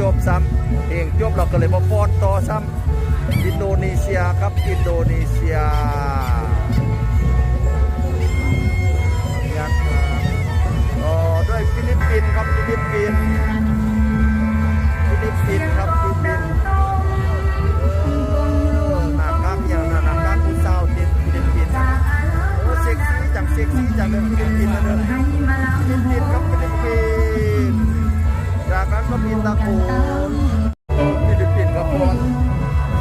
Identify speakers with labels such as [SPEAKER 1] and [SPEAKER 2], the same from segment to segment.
[SPEAKER 1] จบซ้ำเพลงจบเราก็เลยมาฟอนต่อซ้ำอินโดนีเซียครับอินโดนีเซียยักษ์ต่อด้วยฟิลิปปินส์ครับฟิลิปปินส์ฟิลิปปินส์ครับฟิลิปปินส์เออหน้ากากอย่างนั้นหน้ากากผู้สาวฟิลิปปินส์โอ้เซ็กซี่จังเซ็กซี่จังเลย ตะโกนฟิลิปปินส์ครับพอน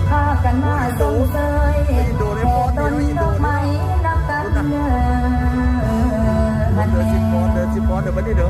[SPEAKER 2] พากันมาส่งเสยต้นดอกไม้นับกันเดิน
[SPEAKER 1] เดินสิบปอนด์เดินสิบปอนด์เดี๋ยววันนี้เด้อ